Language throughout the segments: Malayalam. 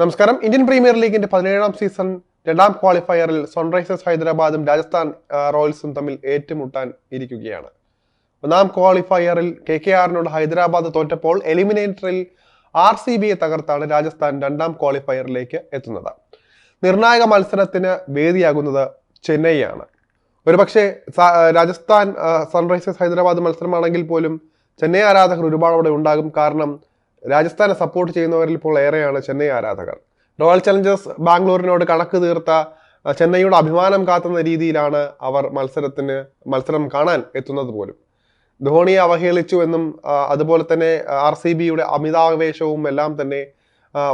നമസ്കാരം. ഇന്ത്യൻ പ്രീമിയർ ലീഗിന്റെ പതിനേഴാം സീസൺ രണ്ടാം ക്വാളിഫയറിൽ സൺറൈസേഴ്സ് ഹൈദരാബാദും രാജസ്ഥാൻ റോയൽസും തമ്മിൽ ഏറ്റുമുട്ടാൻ ഇരിക്കുകയാണ്. ഒന്നാം ക്വാളിഫയറിൽ കെ കെ ആറിനോട് ഹൈദരാബാദ് തോറ്റപ്പോൾ എലിമിനേറ്ററിൽ ആർ സി ബിയെ തകർത്താണ് രാജസ്ഥാൻ രണ്ടാം ക്വാളിഫയറിലേക്ക് എത്തുന്നത്. നിർണായക മത്സരത്തിന് വേദിയാകുന്നത് ചെന്നൈയാണ്. ഒരുപക്ഷെ രാജസ്ഥാൻ സൺറൈസേഴ്സ് ഹൈദരാബാദ് മത്സരമാണെങ്കിൽ പോലും ചെന്നൈ ആരാധകർ ഒരുപാട് അവിടെ ഉണ്ടാകും. കാരണം രാജസ്ഥാനെ സപ്പോർട്ട് ചെയ്യുന്നവരിൽ ഇപ്പോൾ ഏറെയാണ് ചെന്നൈ ആരാധകർ. റോയൽ ചലഞ്ചേഴ്സ് ബാംഗ്ലൂരിനോട് കണക്ക് തീർത്ത ചെന്നൈയുടെ അഭിമാനം കാത്തുന്ന രീതിയിലാണ് അവർ മത്സരത്തിന് മത്സരം കാണാൻ എത്തുന്നത് പോലും. ധോണിയെ അവഹേളിച്ചു എന്നും അതുപോലെ തന്നെ ആർ സി ബിയുടെ അമിതാവേശവും എല്ലാം തന്നെ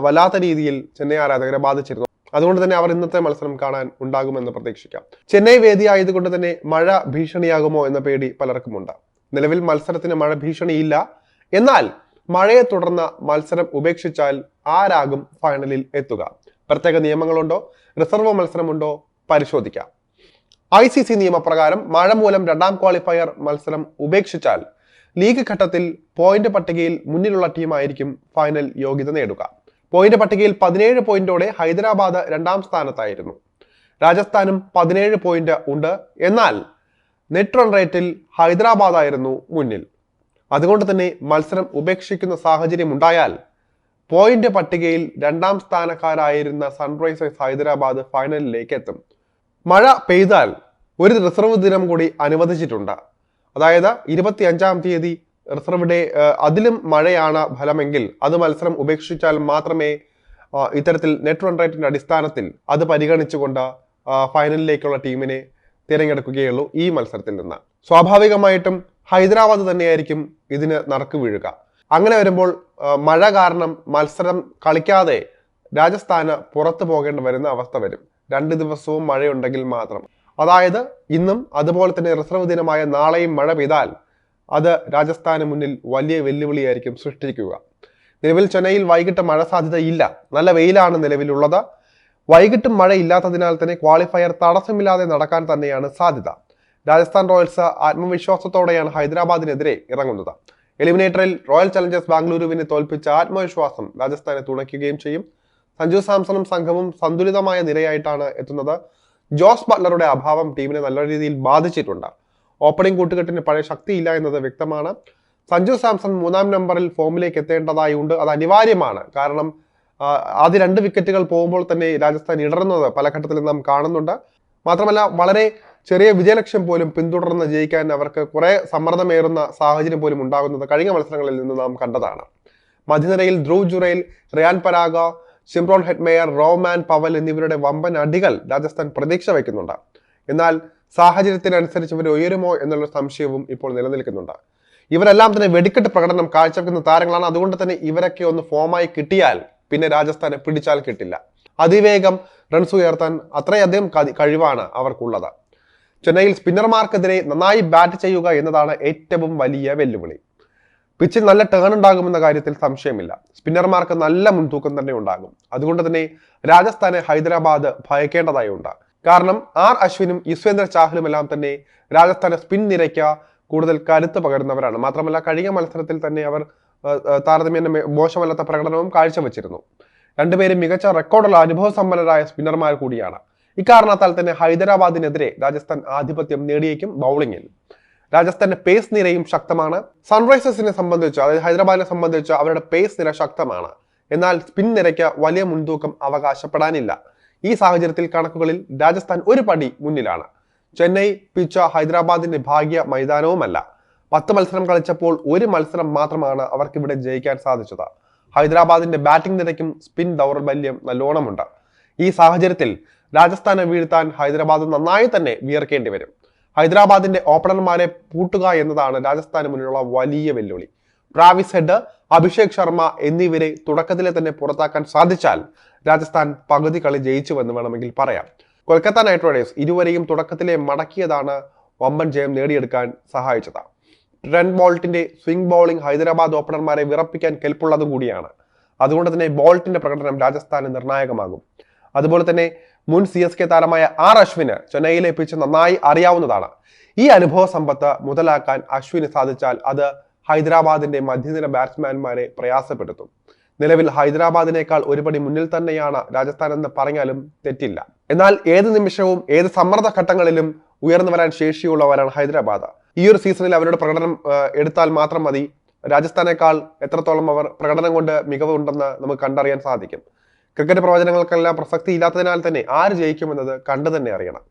വല്ലാത്ത രീതിയിൽ ചെന്നൈ ആരാധകരെ ബാധിച്ചിരുന്നു. അതുകൊണ്ട് തന്നെ അവർ ഇന്നത്തെ മത്സരം കാണാൻ ഉണ്ടാകുമെന്ന് പ്രതീക്ഷിക്കാം. ചെന്നൈ വേദിയായതുകൊണ്ട് തന്നെ മഴ ഭീഷണിയാകുമോ എന്ന പേടി പലർക്കുമുണ്ട്. നിലവിൽ മത്സരത്തിന് മഴ ഭീഷണിയില്ല. എന്നാൽ മഴയെ തുടർന്ന് മത്സരം ഉപേക്ഷിച്ചാൽ ആരാകും ഫൈനലിൽ എത്തുക? പ്രത്യേക നിയമങ്ങളുണ്ടോ? റിസർവ് മത്സരമുണ്ടോ? പരിശോധിക്കാം. ഐ സി സി നിയമപ്രകാരം മഴ മൂലം രണ്ടാം ക്വാളിഫയർ മത്സരം ഉപേക്ഷിച്ചാൽ ലീഗ് ഘട്ടത്തിൽ പോയിന്റ് പട്ടികയിൽ മുന്നിലുള്ള ടീമായിരിക്കും ഫൈനൽ യോഗ്യത നേടുക. പോയിന്റ് പട്ടികയിൽ പതിനേഴ് പോയിന്റോടെ ഹൈദരാബാദ് രണ്ടാം സ്ഥാനത്തായിരുന്നു. രാജസ്ഥാനും പതിനേഴ് പോയിന്റ് ഉണ്ട്. എന്നാൽ നെറ്റ് റൺ റേറ്റിൽ ഹൈദരാബാദ് ആയിരുന്നു മുന്നിൽ. അതുകൊണ്ട് തന്നെ മത്സരം ഉപേക്ഷിക്കുന്ന സാഹചര്യം ഉണ്ടായാൽ പോയിന്റ് പട്ടികയിൽ രണ്ടാം സ്ഥാനക്കാരായിരുന്ന സൺറൈസേഴ്സ് ഹൈദരാബാദ് ഫൈനലിലേക്ക് എത്തും. മഴ പെയ്താൽ ഒരു റിസർവ് ദിനം കൂടി അനുവദിച്ചിട്ടുണ്ട്. അതായത് ഇരുപത്തി അഞ്ചാം തീയതി റിസർവ് ഡേ അതിലും മഴയാണ് ഫലമെങ്കിൽ അത് മത്സരം ഉപേക്ഷിച്ചാൽ മാത്രമേ ഇത്തരത്തിൽ നെറ്റ് റൺ റേറ്റിന്റെ അടിസ്ഥാനത്തിൽ അത് പരിഗണിച്ചുകൊണ്ട് ഫൈനലിലേക്കുള്ള ടീമിനെ തിരഞ്ഞെടുക്കുകയുള്ളൂ ഈ മത്സരത്തിൽ നിന്ന്. സ്വാഭാവികമായിട്ടും ഹൈദരാബാദ് തന്നെയായിരിക്കും ഇതിന് നറുക്ക് വീഴുക. അങ്ങനെ വരുമ്പോൾ മഴ കാരണം മത്സരം കളിക്കാതെ രാജസ്ഥാന് പുറത്തു പോകേണ്ടി വരുന്ന അവസ്ഥ വരും. രണ്ട് ദിവസവും മഴയുണ്ടെങ്കിൽ മാത്രം. അതായത് ഇന്നും അതുപോലെ തന്നെ റിസർവ് ദിനമായ നാളെയും മഴ പെയ്താൽ അത് രാജസ്ഥാന് മുന്നിൽ വലിയ വെല്ലുവിളിയായിരിക്കും സൃഷ്ടിക്കുക. നിലവിൽ ചെന്നൈയിൽ വൈകിട്ട് മഴ സാധ്യതയില്ല നല്ല വെയിലാണ് നിലവിലുള്ളത്. വൈകിട്ടും മഴ ഇല്ലാത്തതിനാൽ തന്നെ ക്വാളിഫയർ തടസ്സമില്ലാതെ നടക്കാൻ തന്നെയാണ് സാധ്യത. രാജസ്ഥാൻ റോയൽസ് ആത്മവിശ്വാസത്തോടെയാണ് ഹൈദരാബാദിനെതിരെ ഇറങ്ങുന്നത്. എലിമിനേറ്ററിൽ റോയൽ ചലഞ്ചേഴ്സ് ബാംഗ്ലൂരുവിനെ തോൽപ്പിച്ച ആത്മവിശ്വാസം രാജസ്ഥാനെ തുണയ്ക്കുകയും ചെയ്യും. സഞ്ജു സാംസണും സംഘവും സന്തുലിതമായ നിരയായിട്ടാണ് എത്തുന്നത്. ജോസ് ബട്ട്ലറുടെ അഭാവം ടീമിനെ നല്ല രീതിയിൽ ബാധിച്ചിട്ടുണ്ട്. ഓപ്പണിംഗ് കൂട്ടുകെട്ടിന് പഴയ ശക്തിയില്ല എന്നത് വ്യക്തമാണ്. സഞ്ജു സാംസൺ മൂന്നാം നമ്പറിൽ ഫോമിലേക്ക് എത്തേണ്ടതായി ഉണ്ട്. അത് അനിവാര്യമാണ്. കാരണം ആദ്യ രണ്ട് വിക്കറ്റുകൾ പോകുമ്പോൾ തന്നെ രാജസ്ഥാൻ ഇടറുന്നത് പല ഘട്ടത്തിലും നാം കാണുന്നുണ്ട്. മാത്രമല്ല വളരെ ചെറിയ വിജയലക്ഷ്യം പോലും പിന്തുടർന്ന് ജയിക്കാൻ അവർക്ക് കുറെ സമ്മർദ്ദമേറുന്ന സാഹചര്യം പോലും ഉണ്ടാകുന്നത് കഴിഞ്ഞ മത്സരങ്ങളിൽ നിന്ന് നാം കണ്ടതാണ്. മധ്യനിരയിൽ Dhruv ജുറയിൽ Riyan Parag Shimron Hetmyer Rovman Powell എന്നിവരുടെ വമ്പൻ അടികൾ രാജസ്ഥാൻ പ്രതീക്ഷ വയ്ക്കുന്നുണ്ട്. എന്നാൽ സാഹചര്യത്തിനനുസരിച്ച് ഇവർ ഉയരുമോ എന്നുള്ള സംശയവും ഇപ്പോൾ നിലനിൽക്കുന്നുണ്ട്. ഇവരെല്ലാം തന്നെ വെടിക്കെട്ട് പ്രകടനം കാഴ്ചവെക്കുന്ന താരങ്ങളാണ്. അതുകൊണ്ട് തന്നെ ഇവരൊക്കെ ഒന്ന് ഫോമായി കിട്ടിയാൽ പിന്നെ രാജസ്ഥാനെ പിടിച്ചാൽ കിട്ടില്ല. അതിവേഗം റൺസ് ഉയർത്താൻ അത്രയധികം കഴിവാണ് അവർക്കുള്ളത്. ചെന്നൈയിൽ സ്പിന്നർമാർക്കെതിരെ നന്നായി ബാറ്റ് ചെയ്യുക എന്നതാണ് ഏറ്റവും വലിയ വെല്ലുവിളി. പിച്ചിൽ നല്ല ടേൺ ഉണ്ടാകുമെന്ന കാര്യത്തിൽ സംശയമില്ല. സ്പിന്നർമാർക്ക് നല്ല മുൻതൂക്കം തന്നെ ഉണ്ടാകും. അതുകൊണ്ട് തന്നെ രാജസ്ഥാനെ ഹൈദരാബാദ് ഭയക്കേണ്ടതായി ഉണ്ട്. കാരണം ആർ അശ്വിനും യുസ്വേന്ദ്ര ചാഹലും എല്ലാം തന്നെ രാജസ്ഥാന് സ്പിൻ നിരയ്ക്ക് കൂടുതൽ കരുത്ത് പകരുന്നവരാണ്. മാത്രമല്ല കഴിഞ്ഞ മത്സരത്തിൽ തന്നെ അവർ താരതമ്യേന മോശമല്ലാത്ത പ്രകടനവും കാഴ്ചവെച്ചിരുന്നു. രണ്ടുപേരും മികച്ച റെക്കോർഡുള്ള അനുഭവ സമ്പന്നരായ സ്പിന്നർമാർ കൂടിയാണ്. ഇക്കാരണത്താൽ തന്നെ ഹൈദരാബാദിനെതിരെ രാജസ്ഥാൻ ആധിപത്യം നേടിയേക്കും ബൗളിംഗിൽ രാജസ്ഥാന്റെ പേസ് നിരയും ശക്തമാണ്. സൺറൈസേഴ്സിനെ സംബന്ധിച്ച് അതായത് ഹൈദരാബാദിനെ സംബന്ധിച്ച് അവരുടെ പേസ് നിര ശക്തമാണ്. എന്നാൽ സ്പിൻ നിരയ്ക്ക് വലിയ മുൻതൂക്കം അവകാശപ്പെടാനില്ല. ഈ സാഹചര്യത്തിൽ കണക്കുകളിൽ രാജസ്ഥാൻ ഒരു പടി മുന്നിലാണ്. ചെന്നൈ പിച്ച ഹൈദരാബാദിന്റെ ഭാഗ്യ മൈതാനവുമല്ല. പത്ത് മത്സരം കളിച്ചപ്പോൾ ഒരു മത്സരം മാത്രമാണ് അവർക്കിവിടെ ജയിക്കാൻ സാധിച്ചത്. ഹൈദരാബാദിന്റെ ബാറ്റിംഗ് നിരക്കും സ്പിൻ ദൗർബല്യം നല്ലോണമുണ്ട്. ഈ സാഹചര്യത്തിൽ രാജസ്ഥാനെ വീഴ്ത്താൻ ഹൈദരാബാദ് നന്നായി തന്നെ വിയർക്കേണ്ടി വരും. ഹൈദരാബാദിന്റെ ഓപ്പണർമാരെ പൂട്ടുക എന്നതാണ് രാജസ്ഥാന് മുന്നിലുള്ള വലിയ വെല്ലുവിളി. പ്രാവിസ് ഹെഡ് അഭിഷേക് ശർമ്മ എന്നിവരെ തുടക്കത്തിലെ തന്നെ പുറത്താക്കാൻ സാധിച്ചാൽ രാജസ്ഥാൻ പകുതി കളി ജയിച്ചുവെന്ന് വേണമെങ്കിൽ പറയാം. കൊൽക്കത്ത നൈറ്റ് റൈഡേഴ്സ് ഇരുവരെയും തുടക്കത്തിലെ മടക്കിയതാണ് വമ്പൻ ജയം നേടിയെടുക്കാൻ സഹായിച്ചത്. ട്രെൻ ബോൾട്ടിന്റെ സ്വിംഗ് ബോളിംഗ് ഹൈദരാബാദ് ഓപ്പണർമാരെ വിറപ്പിക്കാൻ കെൽപ്പുള്ളതും കൂടിയാണ്. അതുകൊണ്ട് തന്നെ ബോൾട്ടിന്റെ പ്രകടനം രാജസ്ഥാന് നിർണായകമാകും. അതുപോലെ തന്നെ മുൻ സി എസ് കെ താരമായ ആർ അശ്വിന് ചെന്നൈയിലെ പിച്ച് നന്നായി അറിയാവുന്നതാണ്. ഈ അനുഭവ സമ്പത്ത് മുതലാക്കാൻ അശ്വിന് സാധിച്ചാൽ അത് ഹൈദരാബാദിന്റെ മധ്യനിര ബാറ്റ്സ്മാൻമാരെ പ്രയാസപ്പെടുത്തും. നിലവിൽ ഹൈദരാബാദിനേക്കാൾ ഒരുപടി മുന്നിൽ തന്നെയാണ് രാജസ്ഥാൻ എന്ന് പറഞ്ഞാലും തെറ്റില്ല. എന്നാൽ ഏത് നിമിഷവും ഏത് സമ്മർദ്ദ ഘട്ടങ്ങളിലും ഉയർന്നു വരാൻ ശേഷിയുള്ളവരാണ് ഹൈദരാബാദ്. ഈ ഒരു സീസണിൽ അവരുടെ പ്രകടനം എടുത്താൽ മാത്രം മതി. രാജസ്ഥാനേക്കാൾ എത്രത്തോളം അവർ പ്രകടനം കൊണ്ട് മികവുണ്ടെന്ന് നമുക്ക് കണ്ടറിയാൻ സാധിക്കും. ക്രിക്കറ്റ് പ്രവചനങ്ങൾക്കെല്ലാം പ്രസക്തി ഇല്ലാത്തതിനാൽ തന്നെ ആര് ജയിക്കുമെന്നത് കണ്ടു തന്നെ അറിയണം.